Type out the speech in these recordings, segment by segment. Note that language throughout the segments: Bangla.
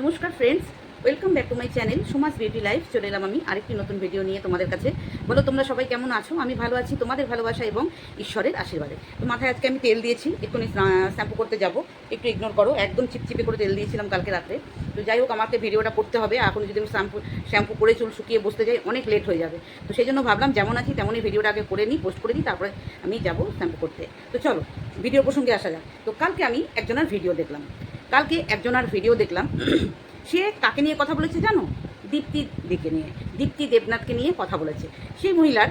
নমস্কার friends welcome back to my channel Suma's beauty life চলে এলাম আমি আরেকটি নতুন ভিডিও নিয়ে তোমাদের কাছে। বলো, তোমরা সবাই কেমন আছো? আমি ভালো আছি, তোমাদের ভালোবাসা এবং ঈশ্বরের আশীর্বাদে। তো মাথায় আজকে আমি তেল দিয়েছি, এক্ষুনি শ্যাম্পু করতে যাব। একটু ইগনোর করো, একদম চিপচিপে করে তেল দিয়েছিলাম কালকে রাত্রে। তো যাই হোক, আমাকে ভিডিওটা করতে হবে এখন যদি আমি শ্যাম্পু শ্যাম্পু করে চুল শুকিয়ে বসতে যাই, অনেক লেট হয়ে যাবে। তো সেই জন্য ভাবলাম, যেমন আছি তেমনই ভিডিওটা আগে করে নিই পোস্ট করে দিই, তারপরে আমি যাব শ্যাম্পু করতে। তো চলো ভিডিও প্রসঙ্গে আসা যাক। তো কালকে আমি একজনের ভিডিও দেখলাম। কালকে একজনের ভিডিও দেখলাম। সে কাকে নিয়ে কথা বলেছে জানো? দীপ্তি দিকে নিয়ে। দীপ্তি দেবনাথকে নিয়ে কথা বলেছে। সেই মহিলার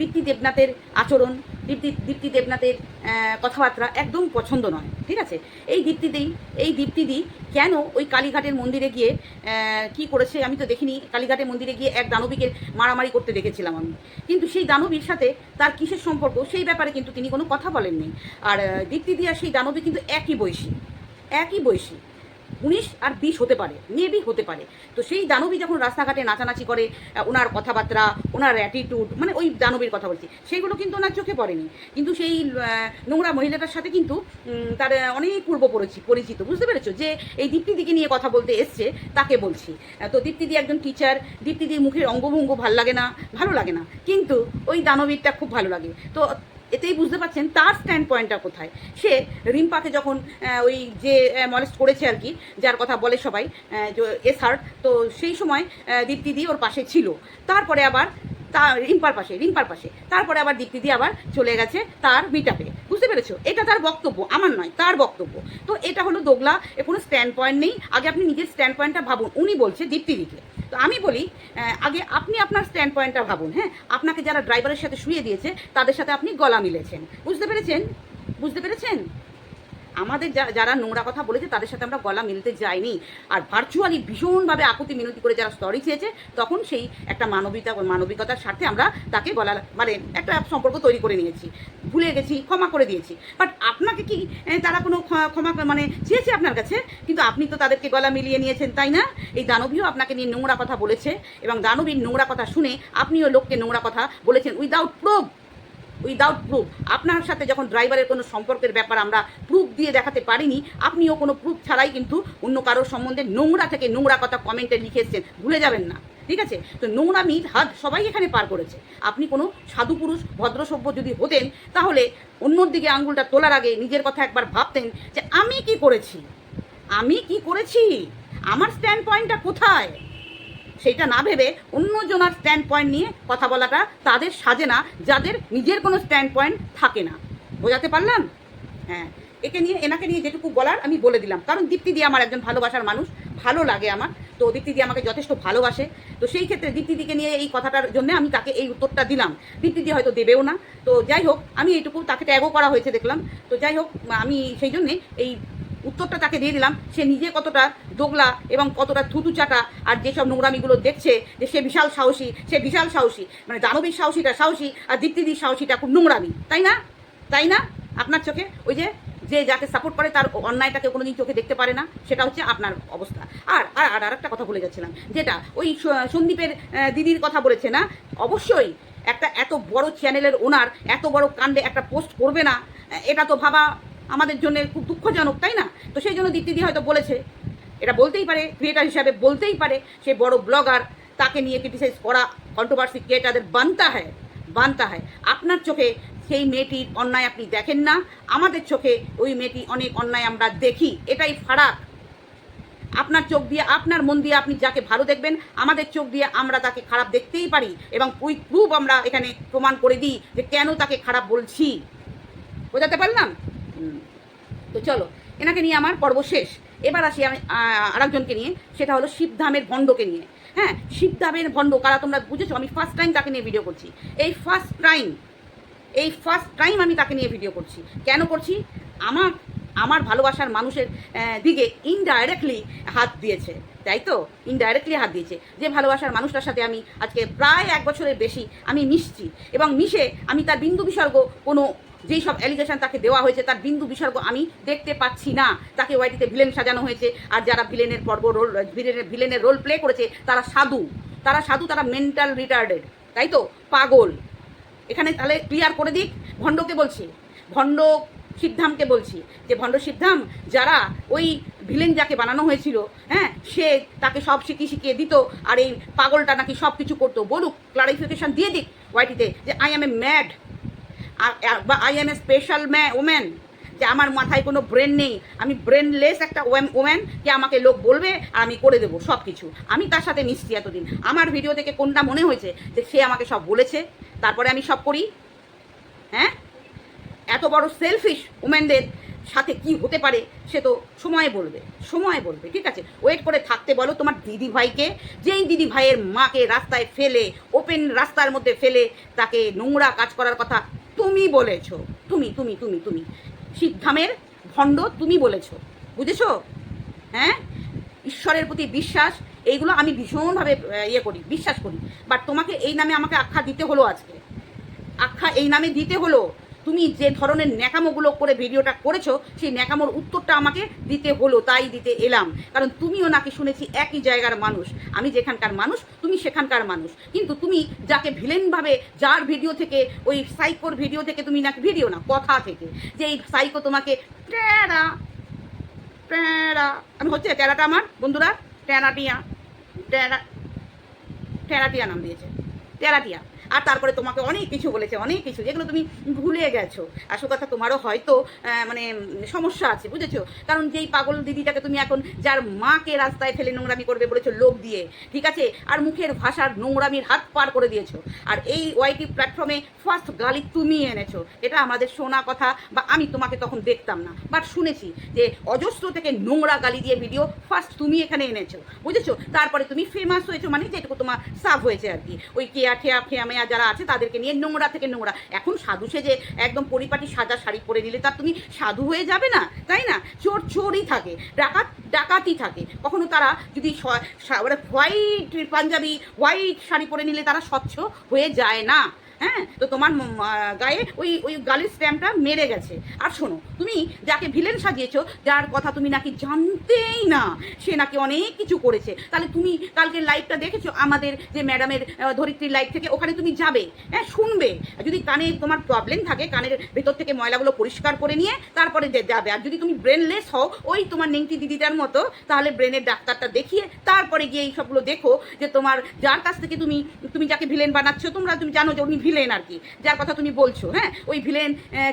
দীপ্তি দেবনাথের আচরণ দীপ্তি দীপ্তি দেবনাথের কথাবার্তা একদম পছন্দ নয় ঠিক আছে? এই দীপ্তিদি এই দীপ্তিদি কেন ওই কালীঘাটের মন্দিরে গিয়ে কি করেছে আমি তো দেখিনি। কালীঘাটের মন্দিরে গিয়ে এক দানবীকে মারামারি করতে দেখেছিলাম আমি। কিন্তু সেই দানবীর সাথে তার কিসের সম্পর্ক সেই ব্যাপারে কিন্তু তিনি কোনো কথা বলেননি। আর আহ, দীপ্তিদি আর সেই দানবী কিন্তু একই বয়সী। একই বয়সী। উনিশ আর বিশ হতে পারে মেবি হতে পারে। তো সেই দানবী যখন রাস্তাঘাটে নাচানাচি করে ওনার কথাবার্তা, ওনার অ্যাটিটিউড মানে ওই দানবীর কথা বলছি সেইগুলো কিন্তু ওনার চোখে পড়েনি। কিন্তু সেই নোংরা মহিলাটার সাথে কিন্তু তার অনেক পূর্ব পরিচিত পরিচিত, বুঝতে পেরেছ? যে এই দীপ্তিদিকে নিয়ে কথা বলতে এসছে, তাকে বলছি। তো দীপ্তিদি একজন টিচার দীপ্তিদির মুখের অঙ্গভঙ্গ ভালো লাগে না, ভালো লাগে না। কিন্তু ওই দানবীরটা খুব ভালো লাগে। তো এতেই বুঝতে পারছেন তার স্ট্যান্ড পয়েন্টটা কোথায়। সে রিম্পাকে যখন ওই যে মলেস্ট করেছে আর কি, যার কথা বলে সবাই এস হার্ট তো সেই সময় দীপ্তিদি ওর পাশে ছিল। তারপরে আবার তা, রিম্পার পাশে রিম্পার পাশে। তারপরে আবার দীপ্তি দীপ্তিদি আবার চলে গেছে তার মিটাপে বুঝতে পেরেছ? এটা তার বক্তব্য, আমার নয়, তার বক্তব্য। তো এটা হলো দোগলা, এ কোনো স্ট্যান্ড পয়েন্ট নেই। আগে আপনি নিজের স্ট্যান্ড পয়েন্টটা ভাবুন। উনি বলছে দীপ্তিদিকে তো আমি বলি আগে আপনি আপনার স্ট্যান্ড পয়েন্টটা ভাবুন হ্যাঁ? আপনাকে যারা ড্রাইভারের সাথে শুয়ে দিয়েছে, তাদের সাথে আপনি গলা মিলেছেন। বুঝতে পেরেছেন? বুঝতে পেরেছেন? আমাদের যারা নোংরা কথা বলেছে, তাদের সাথে আমরা গলা মিলতে যাইনি। আর ভার্চুয়ালি ভীষণভাবে আকুতি মিনতি করে যারা স্তরি চেয়েছে তখন সেই একটা মানবিকতা মানবিকতার স্বার্থে আমরা তাকে গলা মানে একটা সম্পর্ক তৈরি করে নিয়েছি। ভুলে গেছি, ক্ষমা করে দিয়েছি। বাট আপনাকে কি তারা কোনো ক্ষ- ক্ষমা মানে চেয়েছে আপনার কাছে? কিন্তু আপনি তো তাদেরকে গলা মিলিয়ে নিয়েছেন, তাই না? এই দানবীও আপনাকে নিয়ে নোংরা কথা বলেছে এবং দানবীর নোংরা কথা শুনে আপনিও লোককে নোংরা কথা বলেছেন উইদাউট প্রুফ উইদাউট প্রুফ আপনার সাথে যখন ড্রাইভারের কোনো সম্পর্কের ব্যাপার আমরা প্রুফ দিয়ে দেখাতে পারিনি, আপনিও কোনো প্রুফ ছাড়াই কিন্তু অন্য কারোর সম্বন্ধে নোংরা থেকে নোংরা কথা কমেন্টে লিখে এসছেন। ভুলে যাবেন না। ঠিক আছে? তো নোংরা নোংরামির হাত সবাই এখানে পার করেছে। আপনি কোনো সাধু পুরুষ, ভদ্র সভ্য যদি হতেন, তাহলে অন্যর দিকে আঙ্গুলটা তোলার আগে নিজের কথা একবার ভাবতেন যে আমি কি করেছি? আমি কি করেছি? আমার স্ট্যান্ড পয়েন্টটা কোথায়? সেটা না ভেবে অন্যজনার স্ট্যান্ড পয়েন্ট নিয়ে কথা বলাটা তাদের সাজে না, যাদের নিজের কোনো স্ট্যান্ড পয়েন্ট থাকে না। বোঝাতে পারলাম? হ্যাঁ। একে নিয়ে, এনাকে নিয়ে যেটুকু বলার আমি বলে দিলাম। কারণ দীপ্তি দিয়ে আমার একজন ভালোবাসার মানুষ, ভালো লাগে আমার। তো দীপ্তি দিয়ে আমাকে যথেষ্ট ভালোবাসে। তো সেই ক্ষেত্রে দীপ্তিদিকে নিয়ে এই কথাটার জন্য আমি তাকে এই উত্তরটা দিলাম। দীপ্তিদি হয়তো দেবেও না। তো যাই হোক, আমি এইটুকু তাকে ট্যাগও করা হয়েছে দেখলাম। তো যাই হোক, আমি সেই জন্যে এই উত্তরটা তাকে দিয়ে দিলাম। সে নিজে কতটা দোগলা এবং কতটা থুতু চাটা আর যেসব নোংরামিগুলো দেখছে যে সে বিশাল সাহসী, সে বিশাল সাহসী মানে দানবীর সাহসীটা সাহসী আর দীপ্তিদির সাহসীটা খুব নোংরামি, তাই না? তাই না? আপনার চোখে? ওই যে যে যাকে সাপোর্ট করে তার অন্যায়টাকে কোনোদিন চোখে দেখতে পারে না, সেটা হচ্ছে আপনার অবস্থা। আর আর আর আরেকটা কথা বলে যাচ্ছিলাম, যেটা ওই সন্দীপের দিদির কথা বলেছে না? অবশ্যই একটা এত বড় চ্যানেলের ওনার এত বড় কাণ্ডে একটা পোস্ট করবে না এটা তো ভাবা আমাদের জন্য খুব দুঃখজনক, তাই না? তো সেই জন্য দীপ্তিদি হয়তো বলেছে, এটা বলতেই পারে ক্রিয়েটার হিসাবে বলতেই পারে, সে বড় ব্লগার তাকে নিয়ে ক্রিটিসাইজ করা কন্ট্রোভার্সি ক্রিয়েটারদের বানতা হয় বানতা হয়। আপনার চোখে সেই মেয়েটির অন্যায় আপনি দেখেন না, আমাদের চোখে ওই মেয়েটি অনেক অন্যায় আমরা দেখি, এটাই ফারাক। আপনার চোখ দিয়ে, আপনার মন দিয়ে আপনি যাকে ভালো দেখবেন, আমাদের চোখ দিয়ে আমরা তাকে খারাপ দেখতেই পারি এবং উই প্রুফ আমরা এখানে প্রমাণ করে দিই যে কেন তাকে খারাপ বলছি। বোঝাতে পারলাম। তো চলো, এনাকে নিয়ে আমার পর্ব শেষ। এবার আসি আমি আরেকজনকে নিয়ে, সেটা হলো শিবধামের ভণ্ডকে নিয়ে। হ্যাঁ শিবধামের ভণ্ড, কারা তোমরা বুঝেছ? আমি ফার্স্ট টাইম তাকে নিয়ে ভিডিও করছি। এই ফার্স্ট টাইম এই ফার্স্ট টাইম আমি তাকে নিয়ে ভিডিও করছি। কেন করছি? আমার আমার ভালোবাসার মানুষের দিকে ইনডাইরেক্টলি হাত দিয়েছে, তাই তো? ইনডাইরেক্টলি হাত দিয়েছে। যে ভালোবাসার মানুষটার সাথে আমি আজকে প্রায় এক বছরের বেশি আমি মিশছি। এবং মিশে আমি তার বিন্দু বিসর্গ কোনো যেই সব অ্যালিগেশন তাকে দেওয়া হয়েছে, তার বিন্দু বিসর্গ আমি দেখতে পাচ্ছি না। তাকে ওয়াইটিতে ভিলেন সাজানো হয়েছে। আর যারা ভিলেনের পর্ব রোল ভিলেনের ভিলেনের রোল প্লে করেছে, তারা সাধু। তারা সাধু, তারা মেন্টাল রিটার্ডেড তাই তো? পাগল। এখানে তাহলে ক্লিয়ার করে দিক। ভণ্ডকে বলছি। ভণ্ড সিদ্ধামকে বলছি যে, ভণ্ড সিদ্ধাম, যারা ওই ভিলেন যাকে বানানো হয়েছিল হ্যাঁ সে তাকে সব শিখিয়ে শিখিয়ে দিত, আর এই পাগলটা নাকি সব কিছু করতো। বলুক ক্লারিফিকেশন দিয়ে দিক ওয়াইটিতে যে আই এম এ ম্যাড বা আই এম এ স্পেশাল ম্যা ওম্যান যে আমার মাথায় কোনো ব্রেন নেই। আমি ব্রেনলেস একটা ওম্যান যে আমাকে লোক বলবে, আর আমি করে দেবো সব কিছু আমি তার সাথে মিশছি এতদিন। আমার ভিডিও থেকে কোনটা মনে হয়েছে যে সে আমাকে সব বলেছে? তারপরে আমি সব করি। হ্যাঁ? এত বড় সেলফিশ উমেনদের সাথে কি হতে পারে সে তো সময় বলবে সময় বলবে, ঠিক আছে? ওয়েট করে থাকতে বলো তোমার দিদি ভাইকে, যেই দিদি ভাইয়ের মাকে রাস্তায় ফেলে ওপেন রাস্তার মধ্যে ফেলে তাকে নোংরা কাজ করার কথা তুমি বলেছ, তুমি তুমি তুমি তুমি। সিদ্ধামের ভণ্ড তুমি বলেছ, বুঝেছ? হ্যাঁ? ঈশ্বরের প্রতি বিশ্বাস, এইগুলো আমি ভীষণভাবে ইয়ে করি, বিশ্বাস করি। বাট তোমাকে এই নামে আমাকে আখ্যা দিতে হলো আজকে। আখ্যা এই নামে দিতে হলো। তুমি যে ধরনের ন্যাকামোগুলো করে ভিডিওটা করেছ, সেই ন্যাকামোর উত্তরটা আমাকে দিতে হলো, তাই দিতে এলাম। কারণ তুমিও নাকি শুনেছি একই জায়গার মানুষ। আমি যেখানকার মানুষ, তুমি সেখানকার মানুষ। কিন্তু তুমি যাকে ভিলেনভাবে যার ভিডিও থেকে, ওই সাইকোর ভিডিও থেকে তুমি নাকি ভিডিও না, কথা থেকে। যে এই সাইকো তোমাকে ট্যারা ট্যারা আমি হচ্ছে ট্যারাটা আমার, বন্ধুরা ট্যারাটিয়া ট্যারা টেরাটিয়া নাম দিয়েছে। টেরাটিয়া আর তারপরে তোমাকে অনেক কিছু বলেছে, অনেক কিছু, যেগুলো তুমি ভুলে গেছো। আসল কথা তোমারও হয়তো মানে সমস্যা আছে, বুঝেছ? কারণ যেই পাগল দিদিটাকে তুমি এখন, যার মাকে রাস্তায় ফেলে নোংরামি করবে বলেছ লোক দিয়ে, ঠিক আছে? আর মুখের ভাষার নোংরামির হাত পার করে দিয়েছ। আর এই ওয়াইটি প্ল্যাটফর্মে ফার্স্ট গালি তুমি এনেছো। এটা আমাদের শোনা কথা, বা আমি তোমাকে তখন দেখতাম না। বাট শুনেছি যে অজস্র থেকে নোংরা গালি দিয়ে ভিডিও ফার্স্ট তুমি এখানে এনেছো, বুঝেছ? তারপরে তুমি ফেমাস হয়েছো মানে যেটুকু তোমার সাফ হয়েছে আর কি। ওই কেয়া, ঠেয়া ফেয়া যারা আছে, তাদেরকে নিয়ে নোংরা থেকে নোংরা। এখন সাধু সেজে একদম পরিপাটি সাদা শাড়ি পরে নিলে তার তুমি সাধু হয়ে যাবে না, তাই না? চোর চোরই থাকে, ডাকাত ডাকাতই থাকে। কখনো তারা যদি হোয়াইট পাঞ্জাবি, হোয়াইট শাড়ি পরে নিলে তারা স্বচ্ছ হয়ে যায় না। হ্যাঁ? তো তোমার গায়ে ওই ওই গালির স্ট্যাম্পটা মেরে গেছে। আর শোনো, তুমি যাকে ভিলেন সাজিয়েছো, যার কথা তুমি নাকি জানতেই না, সে নাকি অনেক কিছু করেছে। তাহলে তুমি কালকে লাইভটা দেখেছ? আমাদের যে ম্যাডামের ধরিত্রীর লাইভ থেকে ওখানে তুমি যাবে হ্যাঁ শুনবে। যদি কানে তোমার প্রবলেম থাকে, কানের ভেতর থেকে ময়লাগুলো পরিষ্কার করে নিয়ে তারপরে যাবে। আর যদি তুমি ব্রেনলেস হও, ওই তোমার নেংটি দিদিটার মতো, তাহলে ব্রেনের ডাক্তারটা দেখিয়ে তারপরে গিয়ে এই সবগুলো দেখো যে তোমার, যার কাছ থেকে তুমি তুমি যাকে ভিলেন বানাচ্ছ, তোমরা তুমি জানো যে উনি ভিলেন আর কি যার কথা তুমি বলছো হ্যাঁ? ওই ভিলেন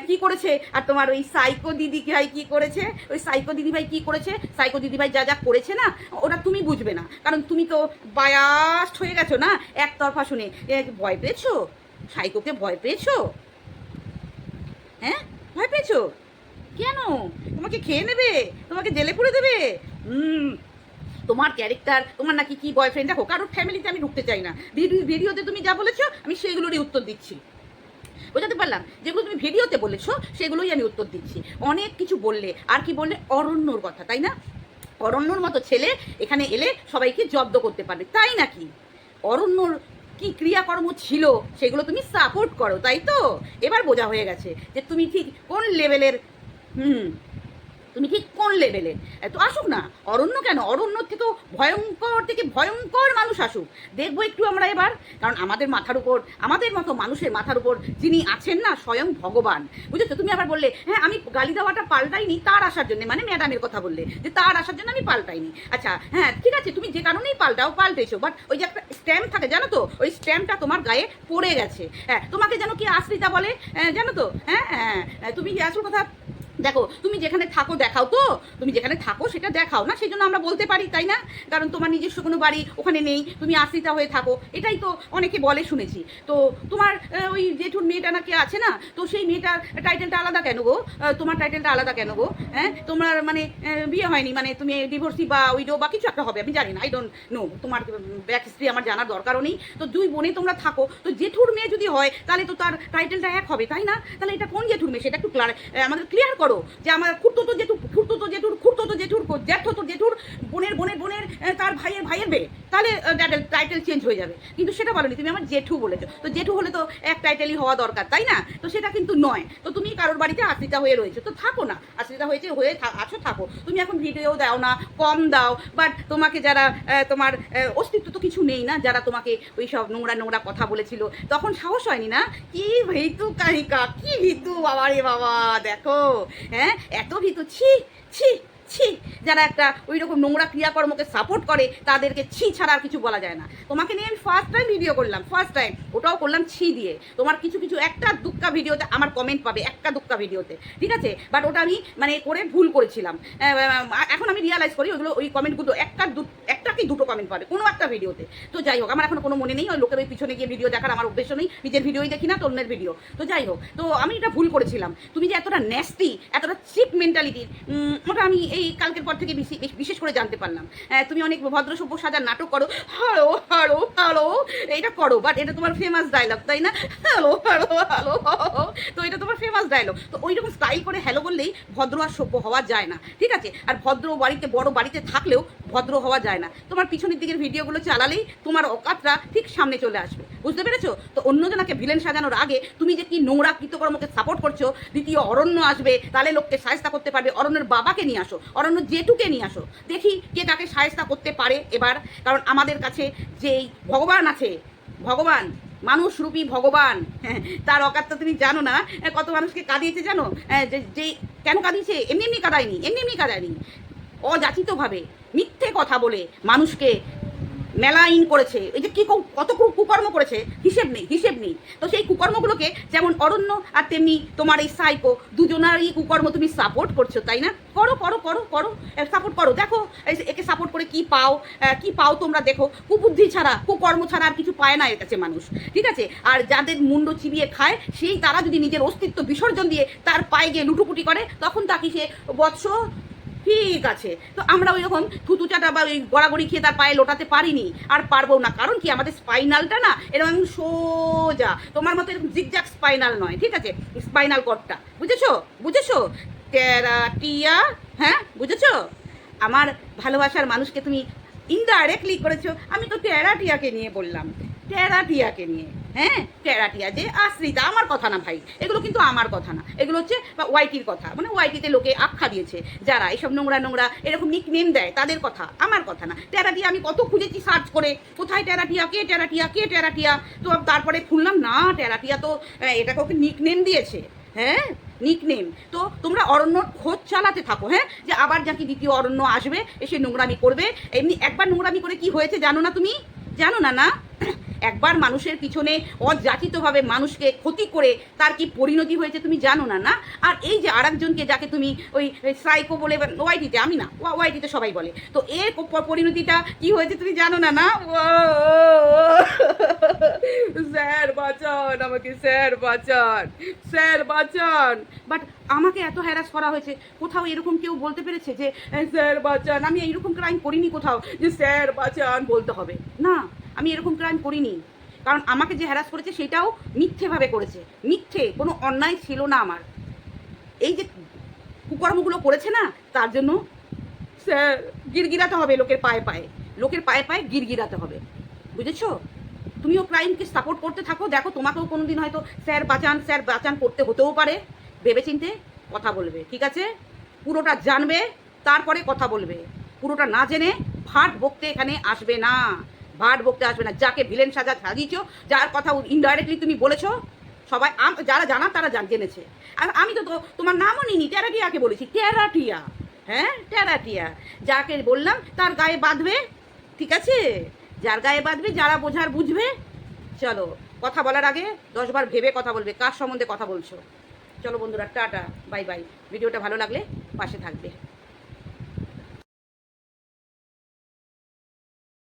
কি করেছে? আর তোমার ওই সাইকো দিদি ভাই কি করেছে? ওই সাইকো দিদি ভাই কি করেছে? সাইকো দিদি ভাই যা যা করেছে না, ওটা তুমি বুঝবে না। কারণ তুমি তো বায়াস্ট হয়ে গেছো না একতরফা শুনে। ভয় পেয়েছ? সাইকোকে ভয় পেয়েছ? হ্যাঁ? ভয় পেয়েছ? কেন? তোমাকে খেয়ে নেবে? তোমাকে জেলে পুরে দেবে? হুম। তোমার ক্যারেক্টার তোমার নাকি কি বয়ফ্রেন্ড দেখো, কারোর ফ্যামিলিতে আমি ঢুকতে চাই না। ভিডিও, ভিডিওতে তুমি যা বলেছ, আমি সেগুলোরই উত্তর দিচ্ছি। বোঝাতে পারলাম? যেগুলো তুমি ভিডিওতে বলেছ, সেগুলোই আমি উত্তর দিচ্ছি। অনেক কিছু বললে, আর কি বললে? অরণ্যর কথা, তাই না? অরণ্যর মতো ছেলে এখানে এলে সবাইকে জব্দ করতে পারবে, তাই নাকি? অরণ্যর কি ক্রিয়াকর্ম ছিল, সেগুলো তুমি সাপোর্ট করো, তাই তো? এবার বোঝা হয়ে গেছে যে তুমি ঠিক কোন লেভেলের হুম তুমি ঠিক কোন লেভেলে তো আসুক না। অরণ্য কেন? অরণ্য থেকে ভয়ঙ্কর থেকে ভয়ঙ্কর মানুষ আসুক। দেখব একটু আমরা এবার। কারণ আমাদের মাথার উপর আমাদের মতো মানুষের মাথার উপর যিনি আছেন না স্বয়ং ভগবান। বুঝেছ? তুমি আবার বললে হ্যাঁ আমি গালি দেওয়াটা পাল্টাইনি তার আসার জন্য। মানে ম্যাডামের কথা বললে যে তার আসার জন্য আমি পাল্টাইনি। আচ্ছা হ্যাঁ ঠিক আছে তুমি যে কারণেই পাল্টাও পাল্টেছো। বাট ওই যে একটা স্ট্যাম্প থাকে জানো তো? ওই স্ট্যাম্পটা তোমার গায়ে পড়ে গেছে। হ্যাঁ তোমাকে যেন কি আশ্রিতা বলে? হ্যাঁ, জানো তো? হ্যাঁ হ্যাঁ তুমি আসল কথা দেখো, তুমি যেখানে থাকো দেখাও তো। তুমি যেখানে থাকো সেটা দেখাও না সেই জন্য আমরা বলতে পারি, তাই না? কারণ তোমার নিজস্ব কোনো বাড়ি ওখানে নেই, তুমি আশ্রিতা হয়ে থাকো, এটাই তো অনেকে বলে শুনেছি। তো তোমার ওই জেঠুর মেয়েটা নাকি আছে না? তো সেই মেয়েটার টাইটেলটা আলাদা কেন গো? তোমার টাইটেলটা আলাদা কেন গো? হ্যাঁ? তোমার মানে বিয়ে হয়নি মানে তুমি ডিভোর্সি বা উইডো বা কিছু একটা হবে, আমি জানি না আই ডোন্ট নো তোমার ব্যাক হিস্ট্রি আমার জানার দরকারও নেই। তো দুই বোনে তোমরা থাকো, তো জেঠুর মেয়ে যদি হয়, তাহলে তো তার টাইটেলটা এক হবে, তাই না? তাহলে এটা কোন জেঠুর মেয়ে? সেটা একটু ক্লার আমাদের ক্লিয়ার করো। করো যে আমার খুঁড়তো তো জেঠু খুঁড়তো তো জেঠুর, খুঁড়তো তো জেঠুর জ্যাঠো তো জেঠুর, বোনের বোনের বোনের তার ভাইয়ের ভাইয়ের বে তাহলে টাইটেল চেঞ্জ হয়ে যাবে। কিন্তু সেটা বলনি, তুমি আমার জেঠু বলেছ। তো জেঠু হলে তো এক টাইটেলই হওয়া দরকার, তাই না? তো সেটা কিন্তু নয়। তো তুমি কারোর বাড়িতে আশ্রিতা হয়ে রয়েছে, তো থাকো না। আশ্রিতা হয়েছে, হয়ে আছো, থাকো। তুমি এখন ভিডিও দাও না, কম দাও। বাট তোমাকে যারা তোমার অস্তিত্ব তো কিছু নেই না, যারা তোমাকে ওই সব নোংরা নোংরা কথা বলেছিল। তখন সাহস হয়নি না? কি ভিতু কাহিকা কি ভিতু বাবা রে বাবা, দেখো। হ্যাঁ? এত ভিতু ছি ছি। ছি, যারা একটা ওই রকম নোংরা ক্রিয়াকর্মকে সাপোর্ট করে, তাদেরকে ছি ছাড়া আর কিছু বলা যায় না। তোমাকে নিয়ে আমি ফার্স্ট টাইম ভিডিও করলাম ফার্স্ট টাইম ওটাও করলাম ছি দিয়ে। তোমার কিছু কিছু একটা দুক্কা ভিডিওতে আমার কমেন্ট পাবে, একটা দুক্কা ভিডিওতে ঠিক আছে? বাট ওটা আমি মানে করে ভুল করেছিলাম। এখন আমি রিয়ালাইজ করি ওইগুলো ওই কমেন্টগুলো একটা দু, একটা কি দুটো কমেন্ট পাবে, কোনো একটা ভিডিওতে তো যাই হোক, আমার এখন কোনো মনে নেই, ওই লোকের ওই পিছনে গিয়ে ভিডিও দেখার আমার উদ্দেশ্য নেই, নিজের ভিডিওই দেখি না তো অন্যের ভিডিও তো যাই হোক, তো আমি এটা ভুল করেছিলাম। তুমি যে এতটা ন্যাস্টি এতটা চিপ মেন্টালিটির ওটা আমি এই কালকের পর থেকে বেশি বিশেষ করে জানতে পারলাম। তুমি অনেক ভদ্র সভ্য সাজার নাটক করো। Hello hello hello. এটা করো বাট এটা তোমার ফেমাস ডায়লগ তাই না? Hello hello hello. তো এটা তোমার ফেমাস ডায়লগ তো ওই রকম স্টাইল করে হ্যালো বললেই ভদ্র আর সভ্য হওয়া যায় না, ঠিক আছে? আর ভদ্র বাড়িতে, বড় বাড়িতে থাকলেও ভদ্র হওয়া যায় না। তোমার পিছনের দিকের ভিডিওগুলো চালালেই তোমার অকাতরা ঠিক সামনে চলে আসবে। বুঝতে পেরেছ? তো অন্যজনকে ভিলেন সাজানোর আগে তুমি যে কি নোংরা কৃতকর্মকে সাপোর্ট করছ, দ্বিতীয় অরণ্য আসবে, তাহলে লোককে সায়স্তা করতে পারবে, অরণ্যের বাবাকে নিয়ে আসো। অরণ্য জেঠুকে নিয়ে আসো, দেখি কে কাকে সায়স্তা করতে পারে এবার। কারণ আমাদের কাছে যেই ভগবান আছে, ভগবান, মানুষ রূপী ভগবান, তার অকাতটা তুমি জানো না কত মানুষকে কাঁদিয়েছে জানো? যে যে, কেন কাঁদিয়েছে? এমনি এমনি কাঁদায়নি, এমনি এমনি কাঁদায়নি। অযাচিতভাবে মিথ্যে কথা বলে মানুষকে মেলাইন করেছে। এই যে কি কত কুকর্ম করেছে? হিসেব নেই হিসেব নেই। তো সেই কুকর্মগুলোকে যেমন অরণ্য আর তেমনি তোমার এই সাইকো, দুজনারই কুকর্ম তুমি সাপোর্ট করছ, তাই না? করো করো করো করো। সাপোর্ট করো। দেখো একে সাপোর্ট করে কি পাও কি পাও তোমরা দেখো। কুবুদ্ধি ছাড়া, কুকর্ম ছাড়া আর কিছু পায় না এর কাছে মানুষ। ঠিক আছে? আর যাদের মুন্ড চিবিয়ে খায়, সেই তারা যদি নিজের অস্তিত্ব বিসর্জন দিয়ে তার পায়ে গিয়ে লুটুপুটি করে, তখন তাকে সে বৎস ঠিক আছে। তো আমরা ওই রকম থুতু চাটা বা ওই গড়াগড়ি খেয়ে তার পায়ে লোটাতে পারিনি, আর পারব না। কারণ কি? আমাদের স্পাইনালটা না এরকম সোজা। তোমার মতো এরকম জিগজাক স্পাইনাল নয়, ঠিক আছে? স্পাইনাল কর্ডটা বুঝেছ? বুঝেছ? টেরাটিয়া হ্যাঁ? বুঝেছ? আমার ভালোবাসার মানুষকে তুমি ইনডাইরেক্টলি করেছ। আমি তো টেরাটিয়াকে নিয়ে বললাম। টেরাটিয়াকে নিয়ে হ্যাঁ? টেরাটিয়া যে আশ্রিতা, আমার কথা না ভাই। এগুলো কিন্তু আমার কথা না। এগুলো হচ্ছে ওয়াইটির কথা। মানে ওয়াইটিতে লোকে আখ্যা দিয়েছে, যারা এইসব নোংরা নোংরা, এরকম নিক নেম দেয়, তাদের কথা, আমার কথা না। টেরাটিয়া আমি কত খুঁজেছি সার্চ করে। কোথায় টেরাটিয়া কে টেরাটিয়া কে টেরাটিয়া তো তারপরে খুললাম, না টেরাটিয়া তো এটাকে ওকে নিক নেম দিয়েছে। হ্যাঁ? নিকনেম তো তোমরা অরণ্য খোঁজ চালাতে থাকো হ্যাঁ? যে আবার যাকে দ্বিতীয় অরণ্য আসবে এসে নোংরামি করবে। এমনি একবার নোংরামি করে কি হয়েছে জানো না তুমি? জানো না না? একবার মানুষের পিছনে অযাচিতভাবে মানুষকে ক্ষতি করে তার কি পরিণতি হয়েছে তুমি জানো না না? আর এই যে আরেকজনকে যাকে তুমি ওই সাইকো বলে ওয়াইটিতে আমি না ওয়াইটিতে সবাই বলে। তো এর পরিণতিটা কি হয়েছে তুমি জানো না না? স্যার বাঁচান আমাকে, স্যার বাঁচান স্যার বাঁচান। বাট আমাকে এত হ্যারাস করা হয়েছে, কোথাও এরকম কেউ বলতে পেরেছে যে "এই স্যার বাঁচান, আমি এইরকম ক্রাইম করিনি কোথাও, যে স্যার বাঁচান বলতে হবে। না আমি এরকম ক্রাইম করিনি। কারণ আমাকে যে হ্যারাস করেছে, সেটাও মিথ্যেভাবে করেছে। মিথ্যে, কোনো অন্যায় ছিল না আমার। এই যে কুকর্মগুলো করেছে না, তার জন্য গিরগিরাতে হবে লোকের পায়ে পায়ে। লোকের পায়ে পায়ে গিরগিরাতে হবে। বুঝেছ? তুমিও ক্রাইমকে সাপোর্ট করতে থাকো। দেখো, তোমাকেও কোনো দিন হয়তো স্যার বাঁচান স্যার বাঁচান করতে হতেও পারে। ভেবেচিন্তে কথা বলবে, ঠিক আছে? পুরোটা জানবে, তারপরে কথা বলবে। পুরোটা না জেনে ফাট বকতে এখানে আসবে না। ভাট বকতে আসবে না, যাকে ভিলেন সাজা সাজিয়েছ, যার কথা ইনডাইরেক্টলি তুমি বলেছ, সবাই যারা জানা তারা জান জেনেছে। আর আমি তো তো- তোমার নামও নিইনি, টেরাটিয়াকে বলেছি, টেরাটিয়া হ্যাঁ টেরাটিয়া। যাকে বললাম, তার গায়ে বাঁধবে, ঠিক আছে? যার গায়ে বাঁধবে, যারা বোঝার বুঝবে, চলো, কথা বলার আগে দশবার ভেবে কথা বলবে, কার সম্বন্ধে কথা বলছো? চলো বন্ধুরা, টাটা, বাই বাই। ভিডিওটা ভালো লাগলে পাশে থাকবে।